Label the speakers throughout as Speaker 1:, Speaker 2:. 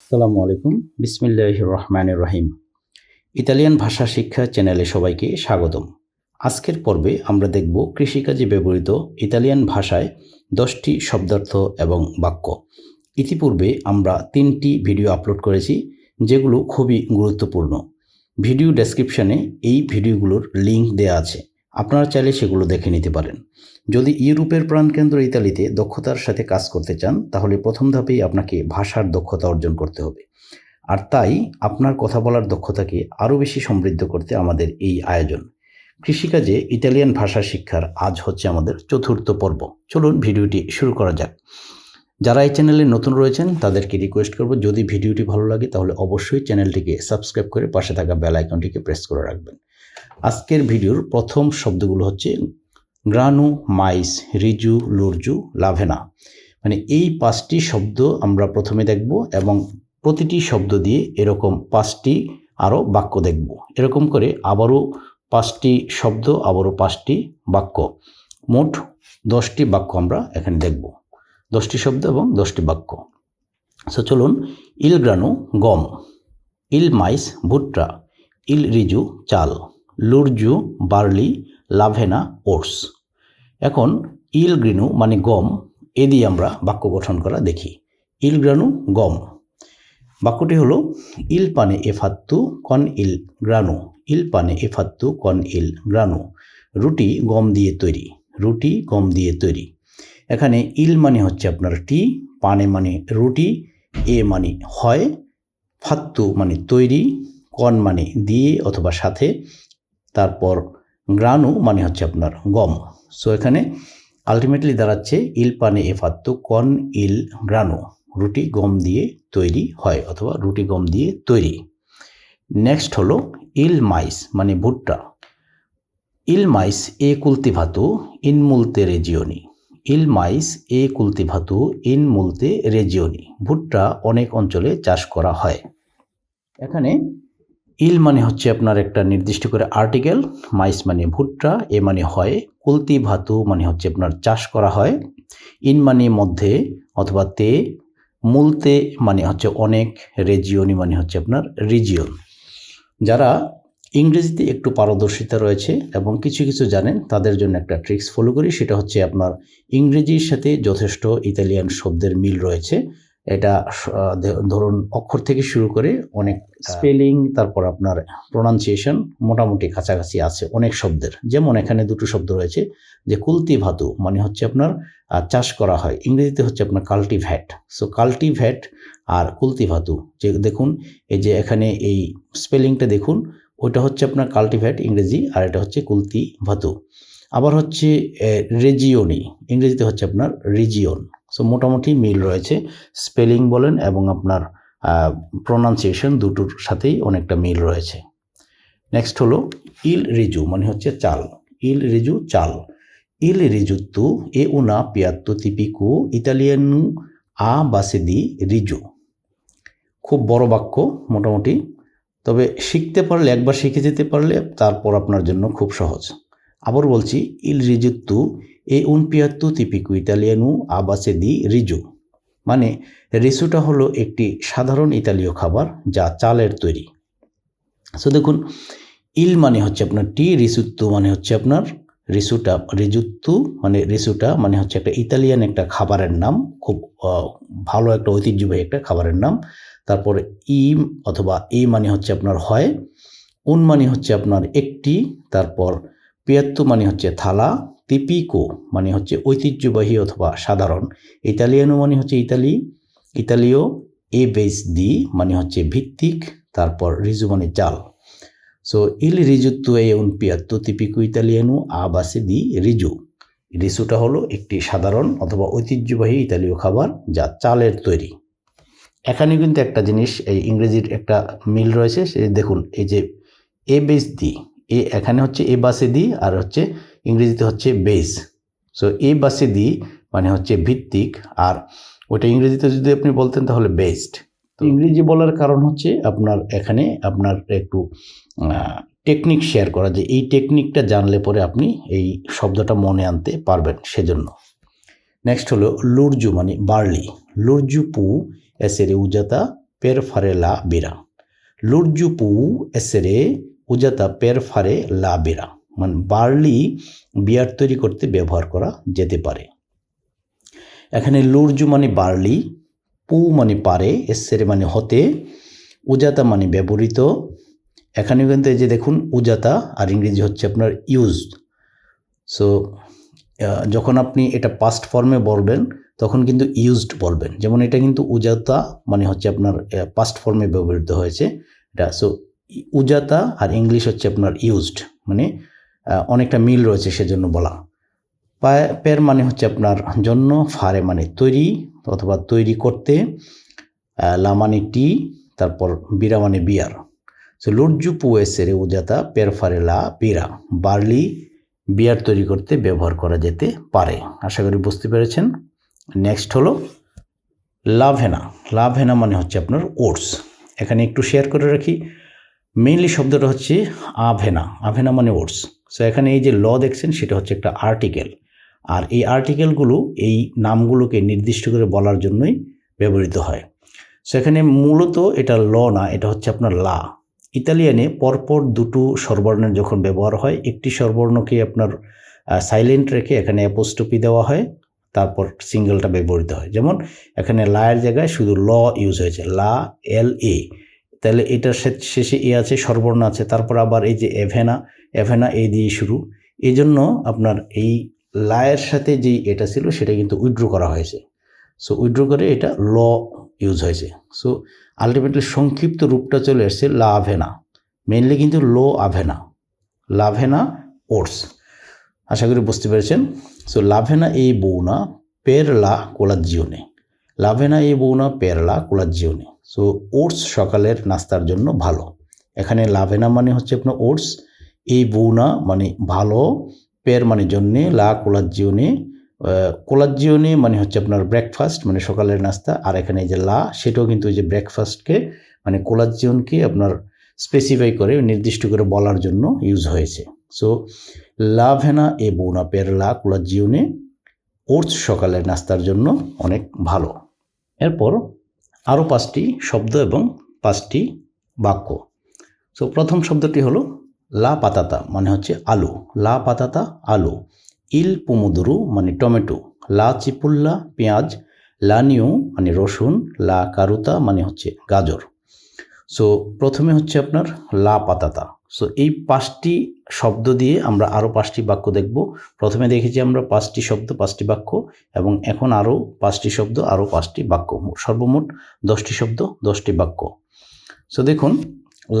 Speaker 1: আসসালামু আলাইকুম। বিসমিল্লাহ রহমান রহিম। ইতালিয়ান ভাষা শিক্ষা চ্যানেলে সবাইকে স্বাগতম। আজকের পর্বে আমরা দেখব কৃষিকাজে ব্যবহৃত ইতালিয়ান ভাষায় দশটি শব্দার্থ এবং বাক্য। ইতিপূর্বে আমরা তিনটি ভিডিও আপলোড করেছি, যেগুলো খুবই গুরুত্বপূর্ণ। ভিডিও ডেসক্রিপশনে এই ভিডিওগুলোর লিঙ্ক দেয়া আছে। আপনারা চাইলে সেগুলো দেখে নিতে পারেন। যদি ইউরোপের প্রাণকেন্দ্র ইতালিতে দক্ষতার সাথে কাজ করতে চান, তাহলে প্রথম ধাপেই আপনাকে ভাষার দক্ষতা অর্জন করতে হবে। আর তাই আপনার কথা বলার দক্ষতাকে আরও বেশি সমৃদ্ধ করতে আমাদের এই আয়োজন। কৃষিকাজে ইতালিয়ান ভাষা শিক্ষার আজ হচ্ছে আমাদের চতুর্থ পর্ব। চলুন ভিডিওটি শুরু করা যাক। যারা এই চ্যানেলে নতুন রয়েছেন, তাদেরকে রিকোয়েস্ট করব, যদি ভিডিওটি ভালো লাগে, তাহলে অবশ্যই চ্যানেলটিকে সাবস্ক্রাইব করে পাশে থাকা বেল আইকনটিকে প্রেস করে রাখবেন। আজকের ভিডিওর প্রথম শব্দগুলো হচ্ছে গ্রানু, মাইস, রিজু, লুরজু, লাভেনা। মানে এই পাঁচটি শব্দ আমরা প্রথমে দেখব এবং প্রতিটি শব্দ দিয়ে এরকম পাঁচটি আরও বাক্য দেখব। এরকম করে আবারও পাঁচটি শব্দ, আবারও পাঁচটি বাক্য। মোট দশটি বাক্য আমরা এখানে দেখব। দশটি শব্দ এবং দশটি বাক্য। সো চলুন, ইল গ্রানু গম, ইল মাইস ভুট্টা, ইল রিজু চাল। লুরজু, বার্লি, লাভেনা ওটস এখন ইল গ্রিনু মানে গম, এ দিয়ে আমরা বাক্য গঠন করা দেখি। ইল গ্রানু গম। বাক্যটি হলো, ইল পানে এফাত্তু, কন ইল গ্রানু। ইল পানে এফাত্তু, কন ইল গ্রানু। রুটি, গম দিয়ে তৈরি। রুটি, গম দিয়ে তৈরি। এখানে ইল মানে হচ্ছে আপনার টি, পানে মানে রুটি, এ মানে হয়, ফাত্তু মানে তৈরি, কন মানে দিয়ে অথবা সাথে তারপর গ্রানু মানে হচ্ছে আপনার গম। সো এখানে আলটিমেটলি দাঁড়াচ্ছে ইল পানে এফাত্তু কন ইল গ্রানু রুটি গম দিয়ে তৈরি হয় অথবা রুটি গম দিয়ে তৈরি। নেক্সট হলো ইল মাইস মানে ভুট্টা। ইল মাইস এ কুলতিভাতু ইন মুলতে রেজিওনি। ইল মাইস এ কুলতিভাতু ইন মুলতে রেজিওনি। ভুট্টা অনেক অঞ্চলে চাষ করা হয়। এখানে ইল মানে হচ্ছে আপনার একটা নির্দিষ্ট করে আর্টিকেল মাইস মানে ভুট্টা, এ মানে হয় কুলতি, ভাতু মানে হচ্ছে আপনার চাষ করা হয়, ইন মানে মধ্যে অথবা তে, মূলতে মানে হচ্ছে অনেক রেজিওনি মানে হচ্ছে আপনার রিজিয়ন যারা ইংরেজিতে একটু পারদর্শিতা রয়েছে এবং কিছু কিছু জানেন, তাদের জন্য একটা ট্রিক্স ফলো করি, সেটা হচ্ছে আপনার ইংরেজির সাথে যথেষ্ট ইতালিয়ান শব্দের মিল রয়েছে। এটা ধরুন অক্ষর থেকে শুরু করে অনেক স্পেলিং তারপর আপনার প্রোনাউন্সিয়েশন মোটামুটি কাছাকাছি আছে অনেক শব্দের। যেমন এখানে দুটো শব্দ রয়েছে যে কুলতি ভাতু মানে হচ্ছে আপনার চাষ করা হয়। ইংরেজিতে হচ্ছে আপনার কাল্টিভ্যাট সো কাল্টিভ্যাট আর কুলতি ভাতু যে দেখুন এই যে এখানে এই স্পেলিংটা দেখুন ওইটা হচ্ছে আপনার কাল্টিভ্যাট ইংরেজি আর এটা হচ্ছে কুলতি ভাতু। আবার হচ্ছে রেজিওনি ইংরেজিতে হচ্ছে আপনার রিজিয়ন সো মোটামুটি মিল রয়েছে। স্পেলিং বলেন এবং আপনার প্রোনাউন্সিয়েশন দুটোর সাথেই অনেকটা মিল রয়েছে। নেক্সট হলো ইল রিজু মানে হচ্ছে চাল। ইল রিজু, চাল। ইল রিজুত্তু এ উনা পিয়াত্তু তিপিকু ইতালিয়ানু আ বাসেদি রিজু। খুব বড় বাক্য, মোটামুটি। তবে শিখতে পারলে, একবার শিখে যেতে পারলে তারপর আপনার জন্য খুব সহজ। আবার বলছি, ইল রিজুত্তু এ উন পিয়াত্তু তিপিকু ইতালিয়ানু আবাসে দি রিজু। মানে রিসুটা হলো একটি সাধারণ ইতালীয় খাবার যা চালের তৈরি। সো দেখুন, ইল মানে হচ্ছে আপনার টি, রিসুত্তু মানে হচ্ছে আপনার রিসুটা, রিজুত্তু মানে রিসুটা মানে হচ্ছে একটা ইতালিয়ান একটা খাবারের নাম, খুব ভালো একটা ঐতিহ্যবাহী একটা খাবারের নাম। তারপর ই অথবা এ মানে হচ্ছে আপনার হয়, উন মানে হচ্ছে আপনার একটি, তারপর পিয়াত্তু মানে হচ্ছে থালা, তিপিকো মানে হচ্ছে ঐতিহ্যবাহী অথবা সাধারণ, ইতালিয়ানো মানে হচ্ছে ইতালি ইতালীয় এ বেস দি মানে হচ্ছে ভিত্তিক, তারপর রিজু মানে চাল সো ইল রিজুত্তু এ উন পিয়াত্তু, তিপিকো, ইতালিয়ানো, আ বাসে দি রিজু। রিসুটা হলো একটি সাধারণ অথবা ঐতিহ্যবাহী ইতালীয় খাবার যা চালের তৈরি। এখানে কিন্তু একটা জিনিস, এই ইংরেজির একটা মিল রয়েছে, সে দেখুন, এই যে এ বেস দি এ এখানে হচ্ছে এ বাসে দি আর হচ্ছে ইংরেজিতে হচ্ছে বেস। সো এ বাসে দি মানে হচ্ছে ভিত্তিক আর ওটা ইংরেজিতে যদি আপনি বলতেন তাহলে বেস্ট তো ইংরেজি বলার কারণ হচ্ছে আপনার এখানে আপনার একটু টেকনিক শেয়ার করা যে এই টেকনিকটা জানলে পরে আপনি এই শব্দটা মনে আনতে পারবেন সেজন্য। নেক্সট হলো লুরজু মানে বার্লি। লুরজু পু এসেরে উজাতা পের ফারে লা বিরা লুরজু পু এসেরে উজাতা পের ফারে লা বিরা মানে বার্লি বিয়ার তৈরি করতে ব্যবহার করা যেতে পারে। এখানে লুরজু মানে বার্লি, পু মানে পারে, এসেরে মানে হতে, উজাতা মানে ব্যবহৃত। এখানে কিন্তু এই যে দেখুন, উজাতা, আর ইংরেজি হচ্ছে আপনার ইউজড সো যখন আপনি এটা পাস্ট ফর্মে বলবেন, তখন কিন্তু ইউজড বলবেন। যেমন এটা কিন্তু উজাতা মানে হচ্ছে আপনার পাস্ট ফর্মে ব্যবহৃত হয়েছে। এটা সো উজাতা আর ইংলিশ হচ্ছে আপনার ইউজড মানে অনেকটা মিল রয়েছে সেজন্য বলা। পের মানে হচ্ছে আপনার জন্য, ফারে মানে তৈরি অথবা তৈরি করতে লা মানে টি, তারপর বিরা মানে বিয়ার। সো লুরজু পুয়েসেরে উজাতা, পের ফারে লা, বিরা। বার্লি, বিয়ার তৈরি করতে ব্যবহার করা যেতে পারে। আশা করি বুঝতে পেরেছেন। নেক্সট হলো, লাভেনা। লাভেনা মানে হচ্ছে আপনার ওটস। এখানে একটু শেয়ার করে রাখি। মেইনলি শব্দটা হচ্ছে আভেনা আভেনা মানে ওটস সো এখানে এই যে ল দেখছেন, সেটা হচ্ছে একটা আর্টিকেল আর এই আর্টিকেলগুলো এই নামগুলোকে নির্দিষ্ট করে বলার জন্যই ব্যবহৃত হয়। সো এখানে মূলত এটা ল না, এটা হচ্ছে আপনার লা। ইতালিয়ানে পরপর দুটো স্বরবর্ণের যখন ব্যবহার হয়, একটি স্বরবর্ণকে আপনার সাইলেন্ট রেখে এখানে অ্যাপোস্টপি দেওয়া হয়, তারপর সিঙ্গেলটা ব্যবহৃত হয়। যেমন, এখানে লায়ের জায়গায় শুধু ল ইউজ হয়েছে, লা এল এ তাহলে এটার শেষে এ আছে সর্বর্ণ আছে, তারপর আবার এই যে এভেনা এভেনা এ দিয়ে শুরু। এই জন্য আপনার এই লায়ের সাথে যেই এটা ছিল, সেটা কিন্তু উইড্রো করা হয়েছে। সো উইড্রো করে এটা ল ইউজ হয়েছে। সো আলটিমেটলি সংক্ষিপ্ত রূপটা চলে এসছে লা আভেনা মেনলি কিন্তু লো আভেনা লাভেনা ওটস আশা করি বুঝতে পেরেছেন। সো লাভেনা এই বৌনা, পের লা কোলাজিওনে লাভেনা এই বৌনা পের লা কোলাজিওনে সো ওটস সকালের নাস্তার জন্য ভালো। এখানে লাভেনা মানে হচ্ছে আপনার ওটস, এই বৌনা মানে ভালো, পের মানে জন্যে, লা কোলাজিওনে কোলাজিওনে মানে হচ্ছে আপনার ব্রেকফাস্ট মানে সকালের নাস্তা, আর এখানে যে লা, সেটাও কিন্তু ওই যে ব্রেকফাস্টকে মানে কোলাজিওনকে আপনার স্পেসিফাই করে, নির্দিষ্ট করে বলার জন্য ইউজ হয়েছে। সো লাভেনা এ বোনা পের লা কোলাজিওনে ওটস সকালের নাস্তার জন্য অনেক ভালো। এরপর আরও পাঁচটি শব্দ এবং পাঁচটি বাক্য। সো প্রথম শব্দটি হলো লা পাতাতা মানে হচ্ছে আলু। লা পাতাতা, আলু। ইল পুমুদুরু মানে টমেটো। লা চিপুল্লা, পেঁয়াজ। লানিউ মানে রসুন। লা কারুতা মানে হচ্ছে গাজর। সো প্রথমে হচ্ছে আপনার লা পাতাতা। সো এই পাঁচটি শব্দ দিয়ে আমরা আরও পাঁচটি বাক্য দেখব। প্রথমে দেখেছি আমরা পাঁচটি শব্দ, পাঁচটি বাক্য এবং এখন আরও পাঁচটি শব্দ আরও পাঁচটি বাক্য। সর্বমোট দশটি শব্দ, দশটি বাক্য। সো দেখুন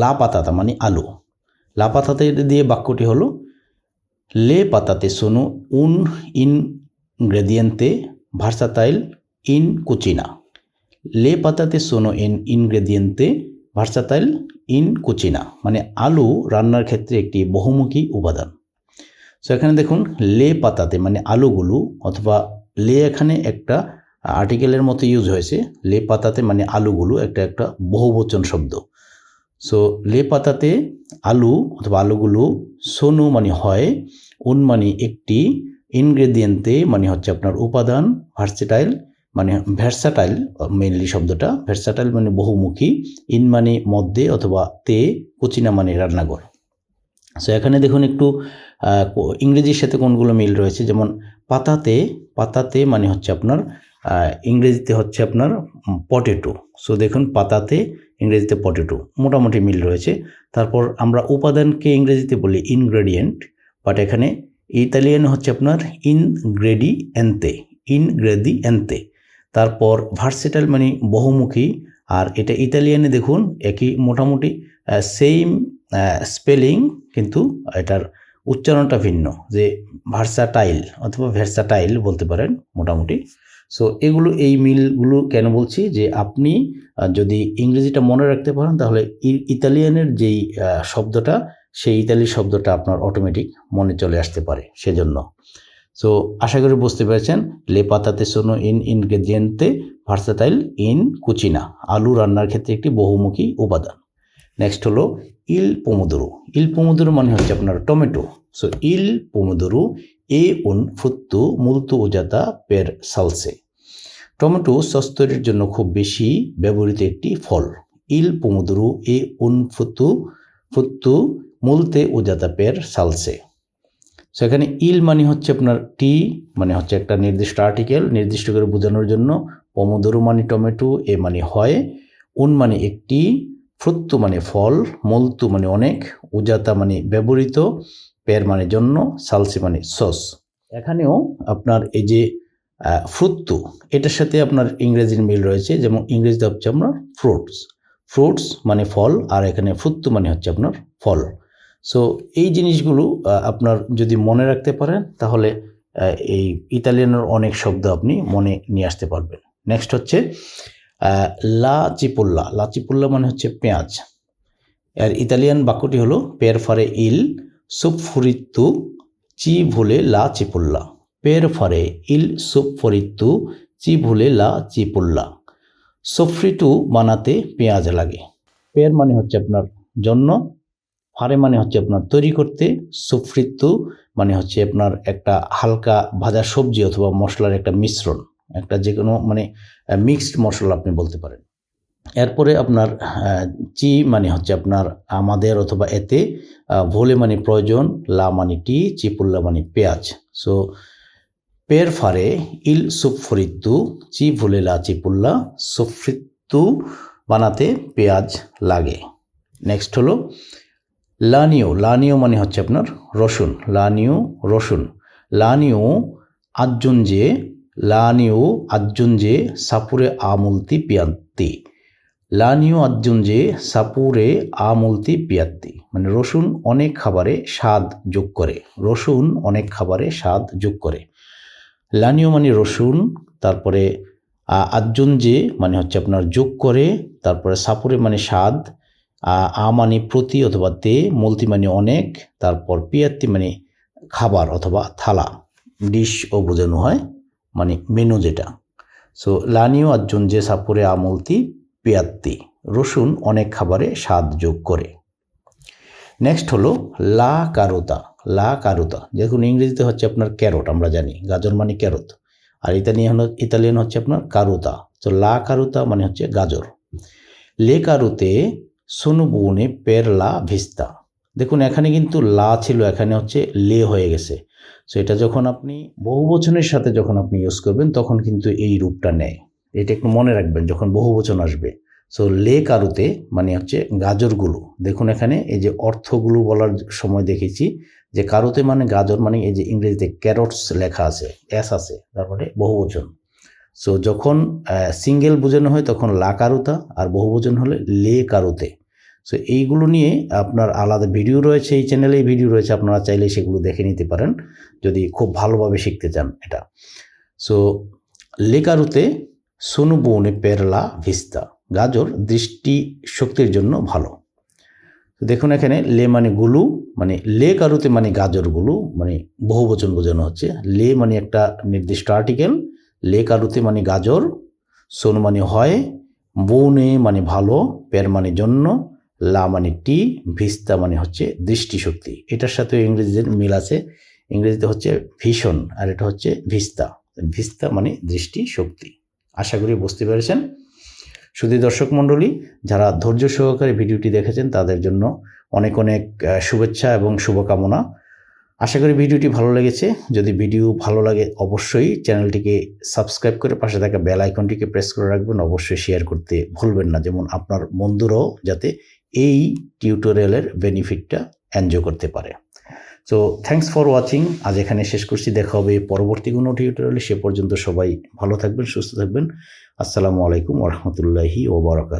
Speaker 1: লা পাতাতা মানে আলু। লা পাতাতে দিয়ে বাক্যটি হলো, লে পাতাতে সোনো উন ইনগ্রেডিয়েন্তে ভার্সাতাইল ইন কুচিনা। লে পাতাতে সোনো ইন ইনগ্রেডিয়েন্তে ভার্সাতাইল ইন কুচিনা মানে আলু রান্নার ক্ষেত্রে একটি বহুমুখী উপাদান। সো এখানে দেখুন, লে পাতাতে মানে আলুগুলো, অথবা লে এখানে একটা আর্টিকেলের মতো ইউজ হয়েছে। লে পাতাতে মানে আলুগুলো, একটা একটা বহুবচন শব্দ। সো লে পাতাতে আলু, অথবা আলুগুলো সোনু মানে হয়, উন মানে একটি ইনগ্রেডিয়েন্টে মানে হচ্ছে আপনার উপাদান ভার্সেটাইল মানে ভ্যারসাটাইল মেইনলি শব্দটা ভ্যারসাটাইল মানে বহুমুখী ইন মানে মধ্যে অথবা তে, কুচিনা মানে রান্নাঘর। সো এখানে দেখুন একটু ইংরেজির সাথে কোনগুলো মিল রয়েছে? যেমন পাতাতে পাতাতে মানে হচ্ছে আপনার ইংরেজিতে হচ্ছে আপনার পটেটো সো দেখুন পাতাতে, ইংরেজিতে পটেটো মোটামুটি মিল রয়েছে। তারপর আমরা উপাদানকে ইংরেজিতে বলি ইনগ্রেডিয়েন্ট বাট এখানে ইতালিয়ান হচ্ছে আপনার ইনগ্রেডি এনতে ইনগ্রেডি এনতে তারপর ভার্সেটাইল মানে বহুমুখী, আর এটা ইতালিয়ানে দেখুন, একই মোটামুটি সেম স্পেলিং কিন্তু এটার উচ্চারণটা ভিন্ন, যে ভার্সাটাইল অথবা ভেরসাটাইল বলতে পারেন মোটামুটি। সো এগুলো, এই মিলগুলো কেন বলছি, যে আপনি যদি ইংরেজিটা মনে রাখতে পারেন, তাহলে ইতালিয়ানের যেই শব্দটা, সেই ইতালি শব্দটা আপনার অটোমেটিক মনে চলে আসতে পারে, সেজন্য। সো আশা করি বুঝতে পেরেছেন। লে পাতাতে সোনো ইন ইনগ্রেডিয়েন্টে ভার্সাটাইল ইন কুচিনা। আলু রান্নার ক্ষেত্রে একটি বহুমুখী উপাদান। নেক্সট হলো ইল পোমোদুরু। ইল পোমোদুরু মানে হচ্ছে আপনার টমেটো। সো ইল পোমোদুরু এ উন ফুত্তু মুলতু উজাতা পের সালসে। টমেটো সস তৈরির জন্য খুব বেশি ব্যবহৃত একটি ফল। ইল পোমোদরু এ উন ফুত্তু ফুত্তু মুলতে উজাতা পের সালসে। সো এখানে ইল মানে হচ্ছে আপনার টি মানে হচ্ছে একটা নির্দিষ্ট আর্টিকেল নির্দিষ্ট করে বোঝানোর জন্য পমোদরু মানে টমেটো, এ মানে হয় উন মানে একটি ফ্রুত্তু মানে ফল মলতু মানে অনেক উজাতা মানে ব্যবহৃত পের মানে জন্য সালসি মানে সস। এখানেও আপনার এই যে ফ্রুত্তু এটার সাথে আপনার ইংরেজির মিল রয়েছে, যেমন ইংরেজিতে হচ্ছে আপনার ফ্রুটস ফ্রুটস মানে ফল, আর এখানে ফ্রুত্তু মানে হচ্ছে আপনার ফল। সো এই জিনিসগুলো আপনার যদি মনে রাখতে পারেন, তাহলে এই ইতালিয়ানের অনেক শব্দ আপনি মনে নিয়ে আসতে পারবেন। নেক্সট হচ্ছে লা চিপুল্লা। লা চিপুল্লা মানে হচ্ছে পেঁয়াজ। আর ইতালিয়ান বাক্যটি হলো, পের ফারে ইল সুপ ফুরিত্তু চি ভুলে লা চিপুল্লা। পের ফারে ইল সুপ ফরিত্তু চি ভুলে লা চিপুল্লা। সফরিটু বানাতে পেঁয়াজ লাগে। পের মানে হচ্ছে আপনার জন্য। ফারে মানে হচ্ছে আপনার তৈরি করতে সুফরিত্তু মানে হচ্ছে আপনার একটা হালকা ভাজা সবজি অথবা মশলার একটা মিশ্রণ, একটা যে কোনো মানে মিক্সড মশলা আপনি বলতে পারেন। এরপরে আপনার চি মানে হচ্ছে আপনার আমাদের অথবা এতে ভোলে মানে প্রয়োজন, লা মানে টি চিপুল্লা মানে পেঁয়াজ। সো পের ফারে ইল সুফরিত্তু চি ভুলে, লা, চিপুল্লা, সুফরিত্তু বানাতে পেঁয়াজ লাগে। নেক্সট হলো লানিও লানিও মানে হচ্ছে আপনার রসুন, লানিও রসুন। লানিও আজ্জুঞ্জে লানিও আজ্জুঞ্জে সাপুরে আমুলতি পিয়ান্তি লানিও যে সাপুরে আমুলতি পিয়াত্তি। মানে রসুন অনেক খাবারে স্বাদ যোগ করে। রসুন অনেক খাবারে স্বাদ যোগ করে। লানিও মানে রসুন, তারপরে আ- যে মানে হচ্ছে আপনার যোগ করে, তারপরে সাপুরে মানে স্বাদ আ- আ মানে প্রতি অথবা তে মলতি মানে অনেক, তারপর পিয়াত্তি মানে খাবার অথবা থালা, ডিশ ও বোঝানো হয় মানে মেনু যেটা। সো, লানিও আজ্জন যে সাপুরে আমলতি, পিয়াত্তি, রসুন অনেক খাবারে স্বাদ যোগ করে। নেক্সট হলো লা কারোতা লা কারোতা, দেখুন ইংরেজিতে হচ্ছে আপনার ক্যারট, আমরা জানি, গাজর মানে ক্যারট, আর ইতালিয়ান ইতালিয়ান হচ্ছে আপনার কারোতা, তো লা কারোতা মানে হচ্ছে গাজর। লে কারুতে সোনুবুনে পেরলা ভিস্তা। দেখুন, এখানে কিন্তু লা ছিল, এখানে হচ্ছে লে হয়ে গেছে। সো এটা যখন আপনি বহু বচনের সাথে যখন আপনি ইউজ করবেন, তখন কিন্তু এই রূপটা নেয়। এটা একটু মনে রাখবেন, যখন বহু বচন আসবে। সো লে কারুতে মানে হচ্ছে গাজরগুলো। দেখুন এখানে এই যে অর্থগুলো বলার সময় দেখেছি, যে কারুতে মানে গাজর মানে এই যে ইংরেজিতে ক্যারটস লেখা আছে এস আছে তারপরে বহুবচন। সো যখন সিঙ্গেল বোঝানো হয়, তখন লা কারুতা, আর বহু বহুবচন হলে লে কারুতে। সো এইগুলো নিয়ে আপনার আলাদা ভিডিও রয়েছে, এই চ্যানেলেই ভিডিও রয়েছে, আপনারা চাইলে সেগুলো দেখে নিতে পারেন, যদি খুব ভালোভাবে শিখতে চান এটা। সো লেকারুতে সোনু বৌনে পেরলা ভিস্তা, গাজর দৃষ্টি শক্তির জন্য ভালো। দেখুন এখানে লে মানে গুলু মানে লে কারুতে মানে গাজরগুলো মানে বহুবচন বোঝানো হচ্ছে। লে মানে একটা নির্দিষ্ট আর্টিকেল লে কারুতে মানে গাজর, সোনু মানে হয় বৌনে মানে ভালো, পের মানে জন্য লা মানে টি, ভিস্তা মানে হচ্ছে দৃষ্টিশক্তি। এটার সাথে ইংরেজিতে মিল আছে। ইংরেজিতে হচ্ছে ভীষণ আর এটা হচ্ছে ভিস্তা। ভিস্তা মানে দৃষ্টিশক্তি। আশা করি বুঝতে পেরেছেন। শুধু দর্শক মণ্ডলী, যারা ধৈর্য সহকারে ভিডিওটি দেখেছেন, তাদের জন্য অনেক অনেক শুভেচ্ছা এবং শুভকামনা। আশা করি ভিডিওটি ভালো লেগেছে। যদি ভিডিও ভালো লাগে, অবশ্যই চ্যানেলটিকে সাবস্ক্রাইব করে পাশে থাকা বেল আইকনটিকে প্রেস করে রাখবেন। অবশ্যই শেয়ার করতে ভুলবেন না। যেমন আপনার বন্ধুরাও যাতে এই টিউটোরিয়ালের বেনিফিটটা এনজয় করতে পারে। সো থ্যাংকস ফর ওয়াচিং আজ এখানে শেষ করছি। দেখা হবে পরবর্তী কোনো টিউটোরিয়ালে। সে পর্যন্ত সবাই ভালো থাকবেন, সুস্থ থাকবেন। আসসালামু আলাইকুম ওরহমতুল্লাহি ওবরাকাত